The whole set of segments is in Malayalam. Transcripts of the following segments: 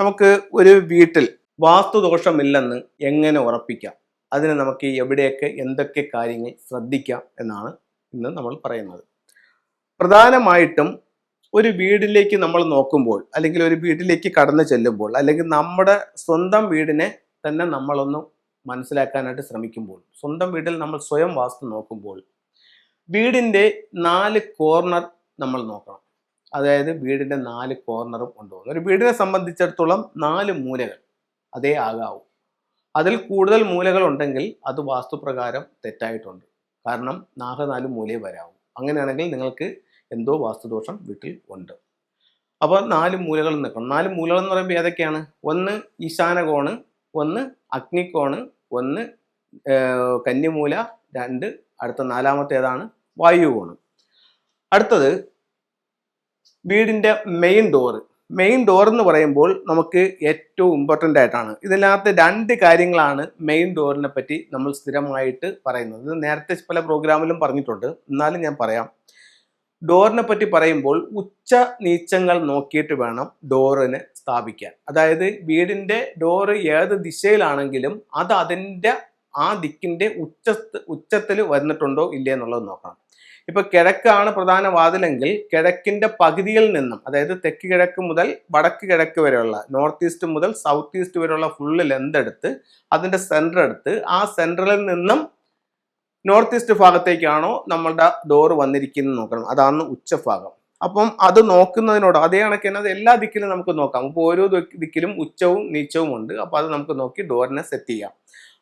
നമുക്ക് ഒരു വീട്ടിൽ വാസ്തുദോഷമില്ലെന്ന് എങ്ങനെ ഉറപ്പിക്കാം? അതിന് നമുക്ക് എവിടെയൊക്കെ എന്തൊക്കെ കാര്യങ്ങൾ ശ്രദ്ധിക്കാം എന്നാണ് ഇന്ന് നമ്മൾ പറയുന്നത്. പ്രധാനമായിട്ടും ഒരു വീടിലേക്ക് നമ്മൾ നോക്കുമ്പോൾ അല്ലെങ്കിൽ ഒരു വീട്ടിലേക്ക് കടന്നു ചെല്ലുമ്പോൾ അല്ലെങ്കിൽ നമ്മുടെ സ്വന്തം വീടിനെ തന്നെ നമ്മളൊന്ന് മനസ്സിലാക്കാനായിട്ട് ശ്രമിക്കുമ്പോൾ സ്വന്തം വീട്ടിൽ നമ്മൾ സ്വയം വാസ്തു നോക്കുമ്പോൾ വീടിന്റെ നാല് കോർണർ നമ്മൾ നോക്കണം. അതായത് വീടിന്റെ നാല് കോർണറും കൊണ്ടുപോകുന്നു ഒരു വീടിനെ സംബന്ധിച്ചിടത്തോളം നാല് മൂലകൾ അതേ ആകാവൂ. അതിൽ കൂടുതൽ മൂലകൾ ഉണ്ടെങ്കിൽ അത് വാസ്തുപ്രകാരം തെറ്റായിട്ടുണ്ട്. കാരണം നാല് നാല് മൂലയെ വരാവൂ. അങ്ങനെയാണെങ്കിൽ നിങ്ങൾക്ക് എന്തോ വാസ്തുദോഷം വീട്ടിൽ ഉണ്ട്. അപ്പോൾ നാല് മൂലകൾ നിൽക്കണം. നാല് മൂലകൾ എന്ന് പറയുമ്പോൾ ഏതൊക്കെയാണ്? ഒന്ന് ഈശാനകോണ് ഒന്ന് അഗ്നിക്കോണ് ഒന്ന് കന്നിമൂല രണ്ട് അടുത്ത നാലാമത്തേതാണ് വായുകോണ് അടുത്തത് വീടിന്റെ മെയിൻ ഡോറ് മെയിൻ ഡോർ എന്ന് പറയുമ്പോൾ നമുക്ക് ഏറ്റവും ഇമ്പോർട്ടന്റ് ആയിട്ടാണ്. ഇതിനകത്ത് രണ്ട് കാര്യങ്ങളാണ് മെയിൻ ഡോറിനെ പറ്റി നമ്മൾ സ്ഥിരമായിട്ട് പറയുന്നത്. ഇത് നേരത്തെ പല പ്രോഗ്രാമിലും പറഞ്ഞിട്ടുണ്ട്. എന്നാലും ഞാൻ പറയാം. ഡോറിനെ പറ്റി പറയുമ്പോൾ ഉച്ച നീച്ചങ്ങൾ നോക്കിയിട്ട് വേണം ഡോറിനെ സ്ഥാപിക്കാൻ. അതായത് വീടിന്റെ ഡോറ് ഏത് ദിശയിലാണെങ്കിലും അത് അതിന്റെ ആ ദിക്കിന്റെ ഉച്ച ഉച്ചത്തിൽ വന്നിട്ടുണ്ടോ ഇല്ലേ എന്നുള്ളത് നോക്കണം. ഇപ്പൊ കിഴക്കാണ് പ്രധാന വാതിലെങ്കിൽ കിഴക്കിന്റെ പകുതിയിൽ നിന്നും അതായത് തെക്ക് കിഴക്ക് മുതൽ വടക്ക് കിഴക്ക് വരെയുള്ള നോർത്ത് ഈസ്റ്റ് മുതൽ സൗത്ത് ഈസ്റ്റ് വരെയുള്ള ഫുള്ള് ലെന്ത് എടുത്ത് അതിന്റെ സെന്റർ എടുത്ത് ആ സെന്ററിൽ നിന്നും നോർത്ത് ഈസ്റ്റ് ഭാഗത്തേക്കാണോ നമ്മളുടെ ഡോർ വന്നിരിക്കുന്നത് നോക്കണം. അതാണ് ഉച്ചഭാഗം അപ്പം അത് നോക്കുന്നതിനോട് അതേ കണക്ക് തന്നെ അത് എല്ലാ ദിക്കിലും നമുക്ക് നോക്കാം. അപ്പോൾ ഓരോ ദിക്ക് ദിക്കിലും ഉച്ചവും നീച്ചവും ഉണ്ട്. അപ്പോൾ അത് നമുക്ക് നോക്കി ഡോറിനെ സെറ്റ് ചെയ്യാം.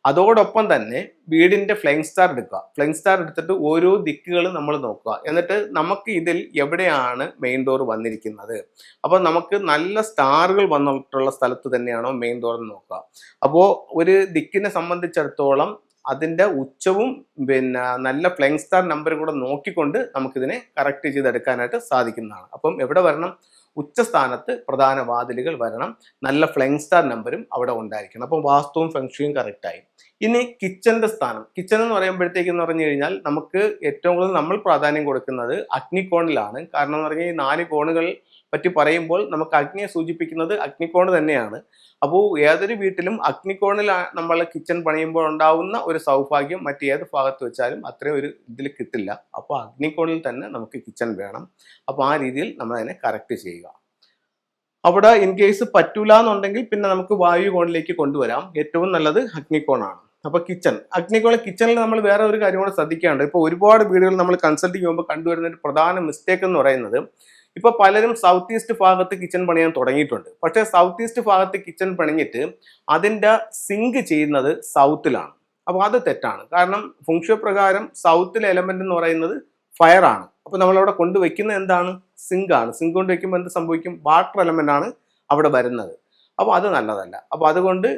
അതോടൊപ്പം തന്നെ വീടിന്റെ ഫ്ലൈങ് സ്റ്റാർ എടുക്കുക. ഫ്ലൈങ് സ്റ്റാർ എടുത്തിട്ട് ഓരോ ദിക്കുകളും നമ്മൾ നോക്കുക. എന്നിട്ട് നമുക്ക് ഇതിൽ എവിടെയാണ് മെയിൻ ഡോർ വന്നിരിക്കുന്നത്? അപ്പോൾ നമുക്ക് നല്ല സ്റ്റാറുകൾ വന്നിട്ടുള്ള സ്ഥലത്ത് തന്നെയാണോ മെയിൻ ഡോർ എന്ന് നോക്കുക. അപ്പോൾ ഒരു ദിക്കിനെ സംബന്ധിച്ചിടത്തോളം അതിന്റെ ഉച്ചവും പിന്നെ നല്ല ഫ്ലൈങ് സ്റ്റാർ നമ്പറും കൂടെ നോക്കിക്കൊണ്ട് നമുക്കിതിനെ കറക്റ്റ് ചെയ്തെടുക്കാനായിട്ട് സാധിക്കുന്നതാണ്. അപ്പം എവിടെ വരണം? ഉച്ചസ്ഥാനത്ത് പ്രധാന വാതിലുകൾ വരണം. നല്ല ഫ്ലൈങ് സ്റ്റാർ നമ്പറും അവിടെ ഉണ്ടായിരിക്കണം. അപ്പം വാസ്തുവും ഫെങ്ഷുയും കറക്റ്റായി ഇനി കിച്ചന്റെ സ്ഥാനം. കിച്ചൺ എന്ന് പറയുമ്പോഴത്തേക്ക് എന്ന് പറഞ്ഞു കഴിഞ്ഞാൽ നമുക്ക് ഏറ്റവും കൂടുതൽ നമ്മൾ പ്രാധാന്യം കൊടുക്കുന്നത് അഗ്നികോണിലാണ്. കാരണം എന്ന് പറഞ്ഞാൽ ഈ നാല് കോണുകൾ പറ്റി പറയുമ്പോൾ നമുക്ക് അഗ്നിയെ സൂചിപ്പിക്കുന്നത് അഗ്നിക്കോൺ തന്നെയാണ്. അപ്പോൾ ഏതൊരു വീട്ടിലും അഗ്നിക്കോണിൽ നമ്മൾ കിച്ചൺ പണിയുമ്പോൾ ഉണ്ടാവുന്ന ഒരു സൗഭാഗ്യം മറ്റേത് ഭാഗത്ത് വെച്ചാലും അത്രയും ഒരു ഇതിൽ കിട്ടില്ല. അപ്പോൾ അഗ്നിക്കോണിൽ തന്നെ നമുക്ക് കിച്ചൺ വേണം. അപ്പോൾ ആ രീതിയിൽ നമ്മൾ അതിനെ കറക്റ്റ് ചെയ്യുക. അവിടെ ഇൻ കേസ് പറ്റൂല എന്നുണ്ടെങ്കിൽ പിന്നെ നമുക്ക് വായു കോണിലേക്ക് കൊണ്ടുവരാം. ഏറ്റവും നല്ലത് അഗ്നിക്കോണാണ് അപ്പൊ കിച്ചൺ അഗ്നിക്കോൺ കിച്ചണിൽ നമ്മൾ വേറെ ഒരു കാര്യം കൂടെ ശ്രദ്ധിക്കാണ്ട് ഇപ്പൊ ഒരുപാട് വീടുകൾ നമ്മൾ കൺസൾട്ട് ചെയ്യുമ്പോൾ കണ്ടുവരുന്ന ഒരു പ്രധാന മിസ്റ്റേക്ക് എന്ന് പറയുന്നത് ഇപ്പൊ പലരും സൗത്ത് ഈസ്റ്റ് ഭാഗത്ത് കിച്ചൺ പണിയാൻ തുടങ്ങിയിട്ടുണ്ട്. പക്ഷേ സൗത്ത് ഈസ്റ്റ് ഭാഗത്ത് കിച്ചൺ പണിഞ്ഞിട്ട് അതിന്റെ സിങ്ക് ചെയ്യുന്നത് സൗത്തിലാണ് അപ്പോൾ അത് തെറ്റാണ്. കാരണം ഫുങ്ഷോ പ്രകാരം സൗത്തിലെ എലമെന്റ് എന്ന് പറയുന്നത് ഫയർ ആണ്. അപ്പോൾ നമ്മളവിടെ കൊണ്ടുവയ്ക്കുന്നത് എന്താണ്? സിങ്ക് ആണ്. സിങ്ക് കൊണ്ട് വയ്ക്കുമ്പോൾ എന്ത് സംഭവിക്കും? വാട്ടർ എലമെന്റ് ആണ് അവിടെ വരുന്നത്. അപ്പോൾ അത് നല്ലതല്ല. അപ്പോൾ അതുകൊണ്ട്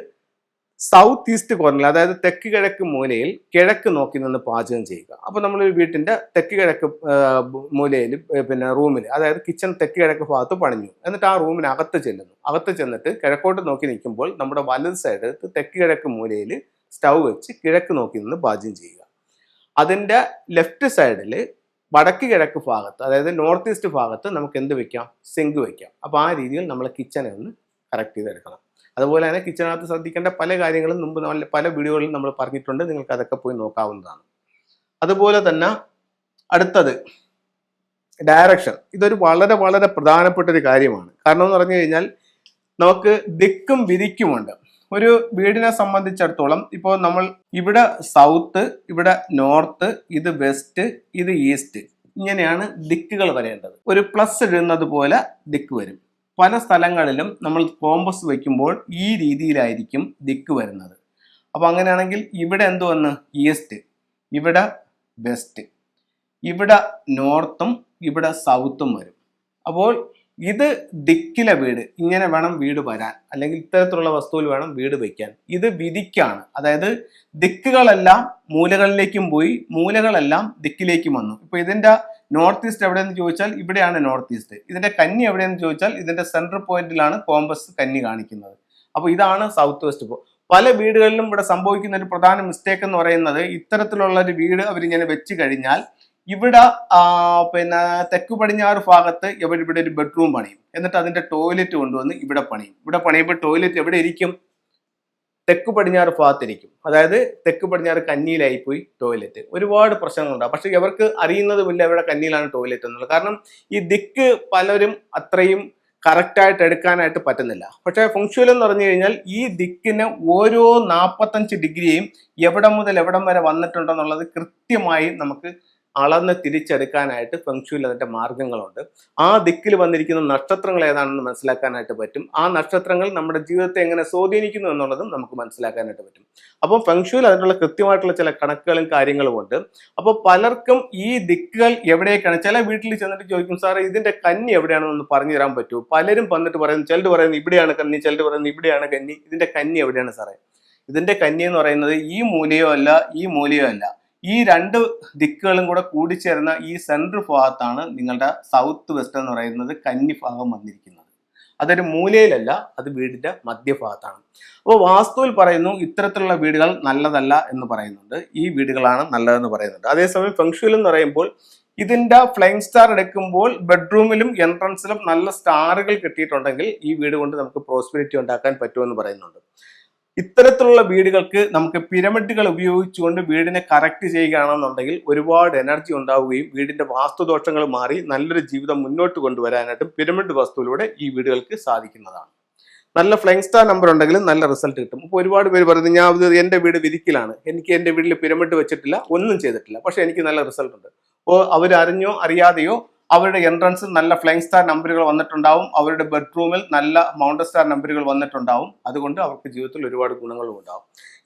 സൗത്ത് ഈസ്റ്റ് കോർണറിൽ അതായത് തെക്ക് കിഴക്ക് മൂലയിൽ കിഴക്ക് നോക്കി നിന്ന് പാചകം ചെയ്യുക. അപ്പോൾ നമ്മൾ വീട്ടിന്റെ തെക്ക് കിഴക്ക് മൂലയിൽ പിന്നെ റൂമിൽ അതായത് കിച്ചൺ തെക്ക് കിഴക്ക് ഭാഗത്ത് പണിഞ്ഞു. എന്നിട്ട് ആ റൂമിന് അകത്ത് ചെല്ലുന്നു. അകത്ത് ചെന്നിട്ട് കിഴക്കോട്ട് നോക്കി നിൽക്കുമ്പോൾ നമ്മുടെ വലത് സൈഡ് തെക്ക് കിഴക്ക് മൂലയിൽ സ്റ്റൗ വെച്ച് കിഴക്ക് നോക്കി നിന്ന് പാചകം ചെയ്യുക. അതിന്റെ ലെഫ്റ്റ് സൈഡിൽ വടക്ക് കിഴക്ക് ഭാഗത്ത് അതായത് നോർത്ത് ഈസ്റ്റ് ഭാഗത്ത് നമുക്ക് എന്ത് വെക്കാം? സിങ്ക് വെക്കാം. അപ്പോൾ ആ രീതിയിൽ നമ്മൾ കിച്ചനെ ഒന്ന് കറക്റ്റ് ചെയ്തെടുക്കണം. അതുപോലെ തന്നെ കിച്ചണകത്ത് ശ്രദ്ധിക്കേണ്ട പല കാര്യങ്ങളും മുമ്പ് പല വീഡിയോകളിലും നമ്മൾ പറഞ്ഞിട്ടുണ്ട്. നിങ്ങൾക്ക് അതൊക്കെ പോയി നോക്കാവുന്നതാണ്. അതുപോലെ തന്നെ അടുത്തത് ഡയറക്ഷൻ ഇതൊരു വളരെ വളരെ പ്രധാനപ്പെട്ട ഒരു കാര്യമാണ്. കാരണം എന്ന് പറഞ്ഞു കഴിഞ്ഞാൽ നമുക്ക് ദിക്കും വിരിക്കുമുണ്ട് ഒരു വീടിനെ സംബന്ധിച്ചിടത്തോളം ഇപ്പോൾ നമ്മൾ ഇവിടെ സൗത്ത് ഇവിടെ നോർത്ത് ഇത് വെസ്റ്റ് ഇത് ഈസ്റ്റ് ഇങ്ങനെയാണ് ദിക്കുകൾ വരേണ്ടത്. ഒരു പ്ലസ് ഇടുന്നത് പോലെ ദിക്ക് വരും. പല സ്ഥലങ്ങളിലും നമ്മൾ കോമ്പസ് വയ്ക്കുമ്പോൾ ഈ രീതിയിലായിരിക്കും ദിക്ക് വരുന്നത്. അപ്പോൾ അങ്ങനെയാണെങ്കിൽ ഇവിടെ എന്തു വന്ന്? ഈസ്റ്റ്. ഇവിടെ വെസ്റ്റ്. ഇവിടെ നോർത്തും ഇവിടെ സൗത്തും വരും. അപ്പോൾ ഇത് ദിക്കിലെ വീട് ഇങ്ങനെ വേണം വീട് വരാൻ. അല്ലെങ്കിൽ ഇത്തരത്തിലുള്ള വസ്തുവിൽ വേണം വീട് വയ്ക്കാൻ ഇത് വിധിക്കാണ്. അതായത് ദിക്കുകളെല്ലാം മൂലകളിലേക്കും പോയി മൂലകളെല്ലാം ദിക്കിലേക്കും വന്നു. ഇപ്പൊ ഇതിന്റെ നോർത്ത് ഈസ്റ്റ് എവിടെയെന്ന് ചോദിച്ചാൽ ഇവിടെയാണ് നോർത്ത് ഈസ്റ്റ്. ഇതിന്റെ കന്നി എവിടെയെന്ന് ചോദിച്ചാൽ ഇതിന്റെ സെൻട്രൽ പോയിന്റിലാണ് കോമ്പസ് കന്നി കാണിക്കുന്നത്. അപ്പോൾ ഇതാണ് സൗത്ത് വെസ്റ്റ് ഇപ്പോൾ പല വീടുകളിലും ഇവിടെ സംഭവിക്കുന്ന ഒരു പ്രധാന മിസ്റ്റേക്ക് എന്ന് പറയുന്നത് ഇത്തരത്തിലുള്ള ഒരു വീട് അവരിങ്ങനെ വെച്ച് കഴിഞ്ഞാൽ ഇവിടെ പിന്നെ തെക്ക് പടിഞ്ഞാറ് ഭാഗത്ത് ഇവർ ഇവിടെ ഒരു ബെഡ്റൂം പണിയും. എന്നിട്ട് അതിന്റെ ടോയ്ലറ്റ് കൊണ്ടുവന്ന് ഇവിടെ പണിയും. ഇവിടെ പണിയുമ്പോൾ ടോയ്ലറ്റ് എവിടെ ഇരിക്കും? തെക്ക് പടിഞ്ഞാറ് ഭാഗത്തിരിക്കും. അതായത് തെക്ക് പടിഞ്ഞാറ് കന്നിയിലായി പോയി ടോയ്ലറ്റ് ഒരുപാട് പ്രശ്നങ്ങളുണ്ടാകും പക്ഷെ ഇവർക്ക് അറിയുന്നതുമില്ല ഇവിടെ കന്നിയിലാണ് ടോയ്ലറ്റ് എന്നുള്ളത്. കാരണം ഈ ദിക്ക് പലരും അത്രയും കറക്റ്റായിട്ട് എടുക്കാനായിട്ട് പറ്റുന്നില്ല. പക്ഷേ ഫങ്ഷുവൽ എന്ന് പറഞ്ഞു കഴിഞ്ഞാൽ ഈ ദിക്കിന് ഓരോ നാൽപ്പത്തഞ്ച് ഡിഗ്രിയും എവിടെ മുതൽ എവിടം വരെ വന്നിട്ടുണ്ടെന്നുള്ളത് കൃത്യമായി നമുക്ക് അളന്ന് തിരിച്ചെടുക്കാനായിട്ട് ഫെങ്ഷുവിൽ അതിന്റെ മാർഗങ്ങളുണ്ട് ആ ദിക്കിൽ വന്നിരിക്കുന്ന നക്ഷത്രങ്ങൾ ഏതാണെന്ന് മനസ്സിലാക്കാനായിട്ട് പറ്റും. ആ നക്ഷത്രങ്ങൾ നമ്മുടെ ജീവിതത്തെ എങ്ങനെ സ്വാധീനിക്കുന്നു എന്നുള്ളതും നമുക്ക് മനസ്സിലാക്കാനായിട്ട് പറ്റും. അപ്പോൾ ഫെങ്ഷുവിൽ അതിനുള്ള കൃത്യമായിട്ടുള്ള ചില കണക്കുകളും കാര്യങ്ങളും ഉണ്ട്. അപ്പോൾ പലർക്കും ഈ ദിക്കുകൾ എവിടെയൊക്കെയാണ്? ചില വീട്ടിൽ ചെന്നിട്ട് ചോദിക്കും സാറേ ഇതിന്റെ കന്നി എവിടെയാണെന്ന് പറഞ്ഞു തരാൻ പറ്റുമോ പലരും വന്നിട്ട് പറയുന്നു ചിലർ പറയുന്നത് ഇവിടെയാണ് കന്നി ചിലർ പറയുന്നത് ഇവിടെയാണ് കന്നി. ഇതിന്റെ കന്നി എവിടെയാണ് സാറേ? ഇതിന്റെ കന്നി എന്ന് പറയുന്നത് ഈ മൂലയോ അല്ല ഈ മൂലയോ അല്ല. ഈ രണ്ട് ദിക്കുകളും കൂടെ കൂടിച്ചേർന്ന ഈ സെൻട്രൽ ഭാഗത്താണ് നിങ്ങളുടെ സൗത്ത് വെസ്റ്റ് എന്ന് പറയുന്നത് കന്നി ഭാഗം വന്നിരിക്കുന്നത്. അതൊരു മൂലയിലല്ല അത് വീടിന്റെ മധ്യഭാഗത്താണ്. അപ്പോൾ വാസ്തുവിൽ പറയുന്നു ഇത്തരത്തിലുള്ള വീടുകൾ നല്ലതല്ല എന്ന് പറയുന്നുണ്ട്. ഈ വീടുകളാണ് നല്ലതെന്ന് പറയുന്നുണ്ട്. അതേസമയം ഫെങ്ഷുവിൽ എന്ന് പറയുമ്പോൾ ഇതിന്റെ ഫ്ലൈങ് സ്റ്റാർ എടുക്കുമ്പോൾ ബെഡ്റൂമിലും എൻട്രൻസിലും നല്ല സ്റ്റാറുകൾ കിട്ടിയിട്ടുണ്ടെങ്കിൽ ഈ വീട് കൊണ്ട് നമുക്ക് പ്രോസ്പെരിറ്റി ഉണ്ടാക്കാൻ പറ്റുമെന്ന് പറയുന്നുണ്ട്. ഇത്തരത്തിലുള്ള വീടുകൾക്ക് നമുക്ക് പിരമിഡുകൾ ഉപയോഗിച്ചുകൊണ്ട് വീടിനെ കറക്റ്റ് ചെയ്യുകയാണെന്നുണ്ടെങ്കിൽ ഒരുപാട് എനർജി ഉണ്ടാവുകയും വീടിന്റെ വാസ്തുദോഷങ്ങൾ മാറി നല്ലൊരു ജീവിതം മുന്നോട്ട് കൊണ്ടുവരാനായിട്ടും പിരമിഡ് വസ്തുവിലൂടെ ഈ വീടുകൾക്ക് സാധിക്കുന്നതാണ്. നല്ല ഫ്ലൈങ് സ്റ്റാർ നമ്പർ ഉണ്ടെങ്കിലും നല്ല റിസൾട്ട് കിട്ടും. അപ്പോൾ ഒരുപാട് പേര് പറയുന്നത് ഞാൻ എന്റെ വീട് വിരിക്കലാണ്. എനിക്ക് എന്റെ വീട്ടിൽ പിരമിഡ് വെച്ചിട്ടില്ല ഒന്നും ചെയ്തിട്ടില്ല. പക്ഷേ എനിക്ക് നല്ല റിസൾട്ട് ഉണ്ട്. അപ്പോൾ അവരറിഞ്ഞോ അറിയാതെയോ അവരുടെ എൻട്രൻസിൽ നല്ല ഫ്ലൈങ് സ്റ്റാർ നമ്പറുകൾ വന്നിട്ടുണ്ടാവും. അവരുടെ ബെഡ്റൂമിൽ നല്ല മൗണ്ടൻ സ്റ്റാർ നമ്പറുകൾ വന്നിട്ടുണ്ടാവും. അതുകൊണ്ട് അവർക്ക് ജീവിതത്തിൽ ഒരുപാട് ഗുണങ്ങളും ഉണ്ടാവും.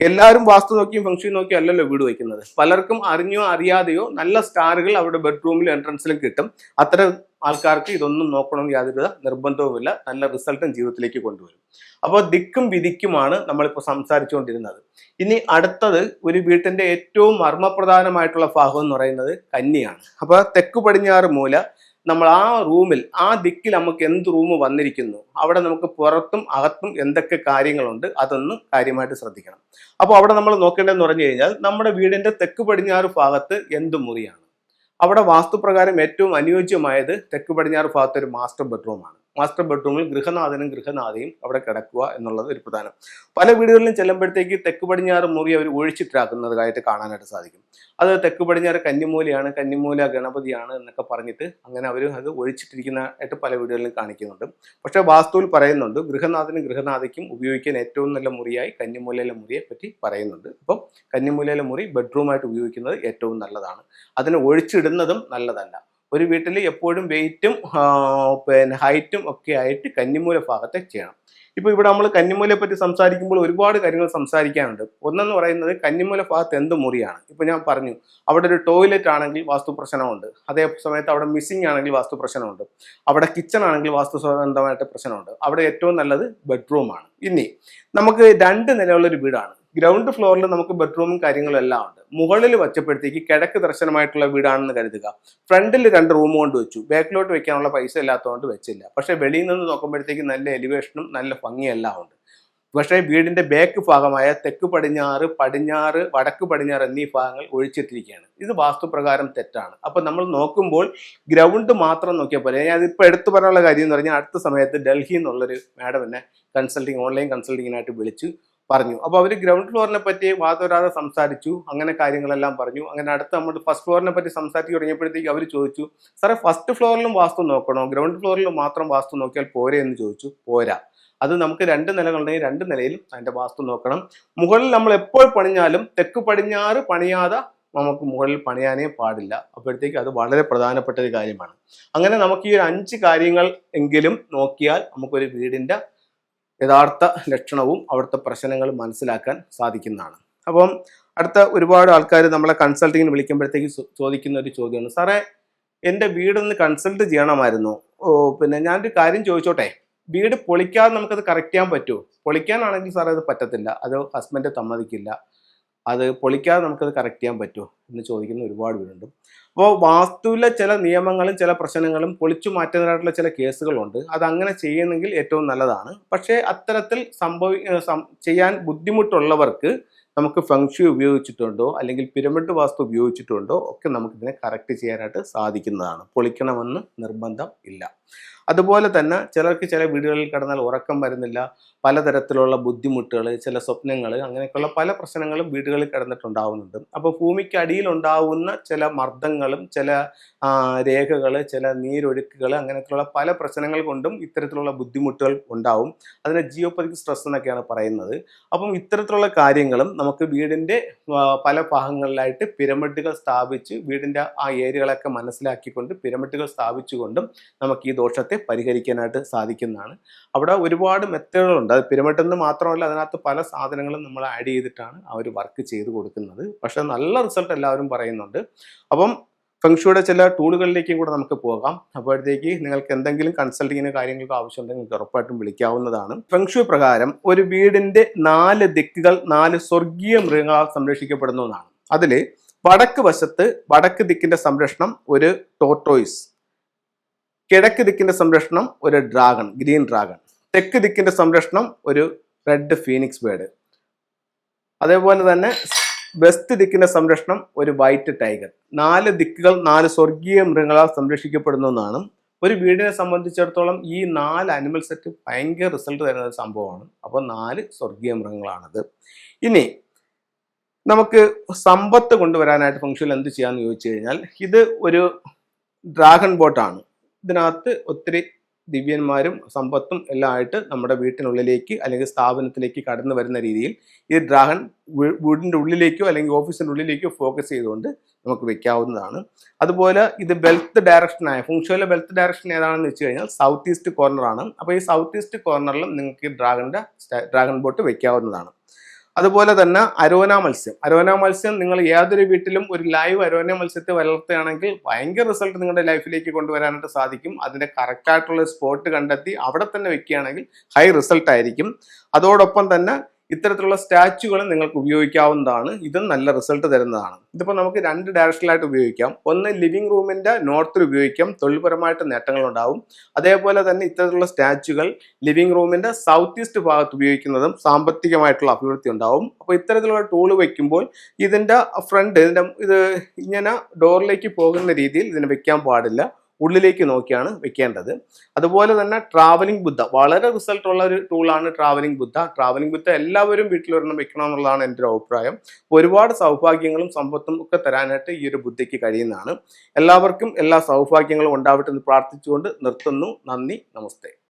എല്ലാവരും വാസ്തു നോക്കിയും ഫംഗ്ഷൻ നോക്കിയും അല്ലല്ലോ വീട് വയ്ക്കുന്നത്. പലർക്കും അറിഞ്ഞോ അറിയാതെയോ നല്ല സ്റ്റാറുകൾ അവരുടെ ബെഡ്റൂമിലും എൻട്രൻസിലും കിട്ടും. അത്തരം ആൾക്കാർക്ക് ഇതൊന്നും നോക്കണമെന്ന് യാതൊരു നിർബന്ധവുമില്ല. നല്ല റിസൾട്ടും ജീവിതത്തിലേക്ക് കൊണ്ടുവരും. അപ്പോൾ ദിക്കും വിധിക്കുമാണ് നമ്മളിപ്പോൾ സംസാരിച്ചുകൊണ്ടിരുന്നത്. ഇനി അടുത്തത് ഒരു വീട്ടിന്റെ ഏറ്റവും മർമ്മപ്രധാനമായിട്ടുള്ള ഭാഗം എന്ന് പറയുന്നത് കന്നിയാണ്. അപ്പോൾ തെക്ക് പടിഞ്ഞാറ് മൂല നമ്മൾ ആ റൂമിൽ ആ ദിക്കിൽ നമുക്ക് എന്ത് റൂം വന്നിരിക്കുന്നു? അവിടെ നമുക്ക് പുറത്തും അകത്തും എന്തൊക്കെ കാര്യങ്ങളുണ്ട്? അതൊന്ന് കാര്യമായിട്ട് ശ്രദ്ധിക്കണം. അപ്പോൾ അവിടെ നമ്മൾ നോക്കേണ്ടതെന്ന് പറഞ്ഞു കഴിഞ്ഞാൽ നമ്മുടെ വീടിന്റെ തെക്ക് പടിഞ്ഞാറ് ഭാഗത്ത് എന്ത് മുറിയാണ്? അവിടെ വാസ്തുപ്രകാരം ഏറ്റവും അനുയോജ്യമായത് തെക്ക് പടിഞ്ഞാറ് ഭാഗത്തൊരു മാസ്റ്റർ ബെഡ്റൂമാണ്. മാസ്റ്റർ ബെഡ്റൂമിൽ ഗൃഹനാഥനും ഗൃഹനാഥയും അവിടെ കിടക്കുക എന്നുള്ളത് ഒരു പ്രധാനം. പല വീടുകളിലും ചെല്ലുമ്പോഴത്തേക്ക് തെക്ക് പടിഞ്ഞാറ് മുറി അവർ ഒഴിച്ചിട്ടാക്കുന്നതായിട്ട് കാണാനായിട്ട് സാധിക്കും. അത് തെക്ക് പടിഞ്ഞാറ് കന്നിമൂലയാണ് കന്നിമൂല ഗണപതിയാണ് എന്നൊക്കെ പറഞ്ഞിട്ട് അങ്ങനെ അവർ അത് ഒഴിച്ചിട്ടിരിക്കുന്നതായിട്ട് പല വീടുകളിലും കാണിക്കുന്നുണ്ട്. പക്ഷേ വാസ്തുവിൽ പറയുന്നുണ്ട് ഗൃഹനാഥനും ഗൃഹനാഥയ്ക്കും ഉപയോഗിക്കാൻ ഏറ്റവും നല്ല മുറിയായി കന്നിമൂലയിലെ മുറിയെ പറ്റി പറയുന്നുണ്ട്. അപ്പം കന്നിമൂലയിലെ മുറി ബെഡ്റൂമായിട്ട് ഉപയോഗിക്കുന്നത് ഏറ്റവും നല്ലതാണ്. അതിനെ ഒഴിച്ചിടുന്നതും നല്ലതല്ല. ഒരു വീട്ടിൽ എപ്പോഴും വെയിറ്റും പിന്നെ ഹൈറ്റും ഒക്കെ ആയിട്ട് കന്നിമൂല ഭാഗത്തെ ചെയ്യണം. ഇപ്പോൾ ഇവിടെ നമ്മൾ കന്നിമൂലയെ പറ്റി സംസാരിക്കുമ്പോൾ ഒരുപാട് കാര്യങ്ങൾ സംസാരിക്കാനുണ്ട്. ഒന്നെന്ന് പറയുന്നത് കന്നിമൂല ഭാഗത്ത് എന്ത് മുറിയാണ്? ഇപ്പോൾ ഞാൻ പറഞ്ഞു അവിടെ ഒരു ടോയ്ലറ്റ് ആണെങ്കിൽ വാസ്തു പ്രശ്നമുണ്ട്. അതേ സമയത്ത് അവിടെ മിസ്സിംഗ് ആണെങ്കിൽ വാസ്തു പ്രശ്നമുണ്ട്. അവിടെ കിച്ചൺ ആണെങ്കിൽ വാസ്തു സംബന്ധമായിട്ട് പ്രശ്നമുണ്ട്. അവിടെ ഏറ്റവും നല്ലത് ബെഡ്റൂമാണ് ഇനി നമുക്ക് രണ്ട് നിലയുള്ള ഒരു വീടാണ്. ഗ്രൗണ്ട് ഫ്ലോറിൽ നമുക്ക് ബെഡ്റൂമും കാര്യങ്ങളും എല്ലാം ഉണ്ട്. മുകളിൽ വച്ചപ്പോഴത്തേക്ക് കിഴക്ക് ദർശനമായിട്ടുള്ള വീടാണെന്ന് കരുതുക. ഫ്രണ്ടിൽ രണ്ട് റൂം കൊണ്ട് വെച്ചു. ബാക്കിലോട്ട് വെക്കാനുള്ള പൈസ ഇല്ലാത്തതുകൊണ്ട് വെച്ചില്ല. പക്ഷേ വെളിയിൽ നിന്ന് നോക്കുമ്പോഴത്തേക്ക് നല്ല എലിവേഷനും നല്ല ഭംഗിയെല്ലാം ഉണ്ട്. പക്ഷേ വീടിന്റെ ബാക്ക് ഭാഗമായ തെക്ക് പടിഞ്ഞാറ് പടിഞ്ഞാറ് വടക്ക് പടിഞ്ഞാറ് എന്നീ ഭാഗങ്ങൾ ഒഴിച്ചിട്ടിരിക്കുകയാണ്. ഇത് വാസ്തുപ്രകാരം തെറ്റാണ്. അപ്പം നമ്മൾ നോക്കുമ്പോൾ ഗ്രൗണ്ട് മാത്രം നോക്കിയാൽ പോലെ ഞാൻ ഇപ്പോൾ എടുത്തു പറയാനുള്ള കാര്യം എന്ന് പറഞ്ഞാൽ അടുത്ത സമയത്ത് ഡൽഹി എന്നുള്ളൊരു മാഡം എന്നെ കൺസൾട്ടിങ് ഓൺലൈൻ കൺസൾട്ടിങ്ങിനായിട്ട് വിളിച്ചു. പറഞ്ഞു. അപ്പോൾ അവർ ഗ്രൗണ്ട് ഫ്ലോറിനെ പറ്റി വാതോരാതെ സംസാരിച്ചു. അങ്ങനെ കാര്യങ്ങളെല്ലാം പറഞ്ഞു. അങ്ങനെ അടുത്ത് നമ്മൾ ഫസ്റ്റ് ഫ്ലോറിനെ പറ്റി സംസാരിച്ച് തുടങ്ങിയപ്പോഴത്തേക്ക് അവർ ചോദിച്ചു സാറേ ഫസ്റ്റ് ഫ്ലോറിലും വാസ്തു നോക്കണോ? ഗ്രൗണ്ട് ഫ്ലോറിലും മാത്രം വാസ്തു നോക്കിയാൽ പോരെ? എന്ന് ചോദിച്ചു. പോരാ. അത് നമുക്ക് രണ്ട് നിലകളുണ്ടെങ്കിൽ രണ്ട് നിലയിലും അതിന്റെ വാസ്തു നോക്കണം. മുകളിൽ നമ്മൾ എപ്പോൾ പണിഞ്ഞാലും തെക്ക് പടിഞ്ഞാറ് പണിയാതെ നമുക്ക് മുകളിൽ പണിയാനേ പാടില്ല. അപ്പോഴത്തേക്ക് അത് വളരെ പ്രധാനപ്പെട്ട ഒരു കാര്യമാണ്. അങ്ങനെ നമുക്ക് ഈ ഒരു അഞ്ച് കാര്യങ്ങൾ എങ്കിലും നോക്കിയാൽ നമുക്കൊരു വീടിന്റെ യഥാർത്ഥ ലക്ഷണവും അവിടുത്തെ പ്രശ്നങ്ങളും മനസ്സിലാക്കാൻ സാധിക്കുന്നതാണ്. അപ്പം അടുത്ത ഒരുപാട് ആൾക്കാർ നമ്മളെ കൺസൾട്ടിങ്ങിന് വിളിക്കുമ്പോഴത്തേക്ക് ചോദിക്കുന്ന ഒരു ചോദ്യമാണ്. സാറേ എന്റെ വീടൊന്ന് കൺസൾട്ട് ചെയ്യണമായിരുന്നു. ഓ പിന്നെ ഞാനൊരു കാര്യം ചോദിച്ചോട്ടെ? വീട് പൊളിക്കാതെ നമുക്കത് കറക്റ്റ് ചെയ്യാൻ പറ്റുമോ? പൊളിക്കാനാണെങ്കിൽ സാറേ അത് പറ്റത്തില്ല. അത് ഹസ്ബൻഡ് സമ്മതിക്കില്ല. അത് പൊളിക്കാതെ നമുക്കത് കറക്റ്റ് ചെയ്യാൻ പറ്റുമോ എന്ന് ചോദിക്കുന്ന ഒരുപാട് പേരുണ്ട്. അപ്പോൾ വാസ്തുവിലെ ചില നിയമങ്ങളും ചില പ്രശ്നങ്ങളും പൊളിച്ചു മാറ്റുന്നതായിട്ടുള്ള ചില കേസുകളുണ്ട്. അത് അങ്ങനെ ചെയ്യുന്നെങ്കിൽ ഏറ്റവും നല്ലതാണ്. പക്ഷേ അത്തരത്തിൽ സംഭവി ചെയ്യാൻ ബുദ്ധിമുട്ടുള്ളവർക്ക് നമുക്ക് ഫംഗ്ഷി ഉപയോഗിച്ചിട്ടുണ്ടോ? അല്ലെങ്കിൽ പിരമിഡ് വാസ്തു ഉപയോഗിച്ചിട്ടുണ്ടോ? ഒക്കെ നമുക്കിതിനെ കറക്റ്റ് ചെയ്യാനായിട്ട് സാധിക്കുന്നതാണ്. പൊളിക്കണമെന്ന് നിർബന്ധം ഇല്ല. അതുപോലെ തന്നെ ചിലർക്ക് ചില വീടുകളിൽ കടന്നാൽ ഉറക്കം വരുന്നില്ല. പലതരത്തിലുള്ള ബുദ്ധിമുട്ടുകൾ ചില സ്വപ്നങ്ങൾ അങ്ങനെയൊക്കെയുള്ള പല പ്രശ്നങ്ങളും വീടുകളിൽ കിടന്നിട്ടുണ്ടാവുന്നുണ്ട്. അപ്പോൾ ഭൂമിക്ക് അടിയിൽ ഉണ്ടാവുന്ന ചില മർദ്ദങ്ങളും ചില രേഖകൾ ചില നീരൊഴുക്കുകൾ അങ്ങനെയൊക്കെയുള്ള പല പ്രശ്നങ്ങൾ കൊണ്ടും ഇത്തരത്തിലുള്ള ബുദ്ധിമുട്ടുകൾ ഉണ്ടാവും. അതിനെ ജിയോപതിക് സ്ട്രെസ് എന്നൊക്കെയാണ് പറയുന്നത്. അപ്പം ഇത്തരത്തിലുള്ള കാര്യങ്ങളും നമുക്ക് വീടിന്റെ പല ഭാഗങ്ങളിലായിട്ട് പിരമിഡുകൾ സ്ഥാപിച്ച് വീടിന്റെ ആ ഏരിയകളൊക്കെ മനസ്സിലാക്കിക്കൊണ്ട് പിരമിഡുകൾ സ്ഥാപിച്ചുകൊണ്ടും നമുക്ക് ഈ ദോഷത്തെ പരിഹരിക്കാനായിട്ട് സാധിക്കുന്നതാണ്. അവിടെ ഒരുപാട് മെത്തേഡുകളുണ്ട്. അത് പിരമിഡ് എന്ന് മാത്രമല്ല അതിനകത്ത് പല സാധനങ്ങളും നമ്മൾ ആഡ് ചെയ്തിട്ടാണ് അവർ വർക്ക് ചെയ്ത് കൊടുക്കുന്നത്. പക്ഷേ നല്ല റിസൾട്ട് എല്ലാവരും പറയുന്നുണ്ട്. അപ്പം ഫെങ്ഷുയുടെ ചില ടൂളുകളിലേക്കും കൂടെ നമുക്ക് പോകാം. അപ്പോഴത്തേക്ക് നിങ്ങൾക്ക് എന്തെങ്കിലും കൺസൾട്ടിങ്ങിന് കാര്യങ്ങൾക്ക് ആവശ്യമുണ്ടെങ്കിൽ നിങ്ങൾക്ക് ഉറപ്പായിട്ടും വിളിക്കാവുന്നതാണ്. ഫെങ്ഷു പ്രകാരം ഒരു വീടിന്റെ നാല് ദിക്കുകൾ നാല് സ്വർഗീയ മൃഗങ്ങളാൽ സംരക്ഷിക്കപ്പെടുന്നതാണ് അതിൽ വടക്ക് വശത്ത് വടക്ക് ദിക്കിന്റെ സംരക്ഷണം ഒരു ടോട്ടോയിസ് കിഴക്ക് ദിക്കിന്റെ സംരക്ഷണം ഒരു ഡ്രാഗൺ ഗ്രീൻ ഡ്രാഗൺ തെക്ക് ദിക്കിന്റെ സംരക്ഷണം ഒരു റെഡ് ഫീനിക്സ് ബേഡ് അതേപോലെ തന്നെ വെസ്റ്റ് ദിക്കിന്റെ സംരക്ഷണം ഒരു വൈറ്റ് ടൈഗർ. നാല് ദിക്കുകൾ നാല് സ്വർഗീയ മൃഗങ്ങളാൽ സംരക്ഷിക്കപ്പെടുന്നതാണ് ഒരു വീടിനെ സംബന്ധിച്ചിടത്തോളം ഈ നാല് അനിമൽ സെറ്റ് ഭയങ്കര റിസൾട്ട് തരുന്ന ഒരു സംഭവമാണ്. അപ്പോൾ നാല് സ്വർഗീയ മൃഗങ്ങളാണത്. ഇനി നമുക്ക് സമ്പത്ത് കൊണ്ടുവരാനായിട്ട് ഫംഗ്ഷനിൽ എന്ത് ചെയ്യാന്ന് ചോദിച്ചു കഴിഞ്ഞാൽ ഇത് ഒരു ഡ്രാഗൺ ബോട്ടാണ് ഇതിനകത്ത് ഒത്തിരി ദിവ്യന്മാരും സമ്പത്തും എല്ലാം ആയിട്ട് നമ്മുടെ വീട്ടിനുള്ളിലേക്ക് അല്ലെങ്കിൽ സ്ഥാപനത്തിലേക്ക് കടന്നു വരുന്ന രീതിയിൽ ഈ ഡ്രാഗൺ വീടിന്റെ ഉള്ളിലേക്കോ അല്ലെങ്കിൽ ഓഫീസിന്റെ ഉള്ളിലേക്കോ ഫോക്കസ് ചെയ്തുകൊണ്ട് നമുക്ക് വെക്കാവുന്നതാണ്. അതുപോലെ ഇത് ബെൽത്ത് ഡയറക്ഷനായ ഫുങ്ഷോയിലെ ബെൽത്ത് ഡയറക്ഷൻ ഏതാണെന്ന് വെച്ച് കഴിഞ്ഞാൽ സൗത്ത് ഈസ്റ്റ് കോർണറാണ് അപ്പോൾ ഈ സൗത്ത് ഈസ്റ്റ് കോർണറിലും നിങ്ങൾക്ക് ഈ ഡ്രാഗന്റെ ഡ്രാഗൺ ബോട്ട് വെക്കാവുന്നതാണ്. അതുപോലെ തന്നെ അരോന മത്സ്യം. അരോന മത്സ്യം നിങ്ങൾ ഏതൊരു വീട്ടിലും ഒരു ലൈവ് അരോന മത്സ്യത്തെ വളർത്തുകയാണെങ്കിൽ ഭയങ്കര റിസൾട്ട് നിങ്ങളുടെ ലൈഫിലേക്ക് കൊണ്ടുവരാനായിട്ട് സാധിക്കും. അതിന്റെ കറക്റ്റായിട്ടുള്ള സ്പോട്ട് കണ്ടെത്തി അവിടെ തന്നെ വെക്കുകയാണെങ്കിൽ ഹൈ റിസൾട്ട് ആയിരിക്കും. അതോടൊപ്പം തന്നെ ഇത്തരത്തിലുള്ള സ്റ്റാച്ചുകൾ നിങ്ങൾക്ക് ഉപയോഗിക്കാവുന്നതാണ്. ഇതും നല്ല റിസൾട്ട് തരുന്നതാണ്. ഇതിപ്പോൾ നമുക്ക് രണ്ട് ഡയറക്ഷനിലായിട്ട് ഉപയോഗിക്കാം. ഒന്ന് ലിവിംഗ് റൂമിന്റെ നോർത്തിൽ ഉപയോഗിക്കാം. തൊഴിൽപരമായിട്ട് നേട്ടങ്ങൾ ഉണ്ടാവും. അതേപോലെ തന്നെ ഇത്തരത്തിലുള്ള സ്റ്റാച്ചുകൾ ലിവിംഗ് റൂമിന്റെ സൗത്ത് ഈസ്റ്റ് ഭാഗത്ത് ഉപയോഗിക്കുന്നതും സാമ്പത്തികമായിട്ടുള്ള അഭിവൃദ്ധി ഉണ്ടാവും. അപ്പോൾ ഇത്തരത്തിലുള്ള ടൂൾ വയ്ക്കുമ്പോൾ ഇതിന്റെ ഫ്രണ്ട് ഇതിന്റെ ഇത് ഇങ്ങനെ ഡോറിലേക്ക് പോകുന്ന രീതിയിൽ ഇതിന് വെക്കാൻ പാടില്ല. ഉള്ളിലേക്ക് നോക്കിയാണ് വെക്കേണ്ടത്. അതുപോലെ തന്നെ ട്രാവലിംഗ് ബുദ്ധ വളരെ റിസൾട്ട് ഉള്ള ഒരു ടൂളാണ് ട്രാവലിംഗ് ബുദ്ധ. ട്രാവലിംഗ് ബുദ്ധ എല്ലാവരും വീട്ടിലൊരെണ്ണം വെക്കണം എന്നുള്ളതാണ് എന്റെ ഒരു അഭിപ്രായം. ഒരുപാട് സൗഭാഗ്യങ്ങളും സമ്പത്തും ഒക്കെ തരാനായിട്ട് ഈ ഒരു ബുദ്ധയ്ക്ക് കഴിയുന്നതാണ്. എല്ലാവർക്കും എല്ലാ സൗഭാഗ്യങ്ങളും ഉണ്ടാവട്ടെ എന്ന് പ്രാർത്ഥിച്ചുകൊണ്ട് നിർത്തുന്നു. നന്ദി നമസ്തേ.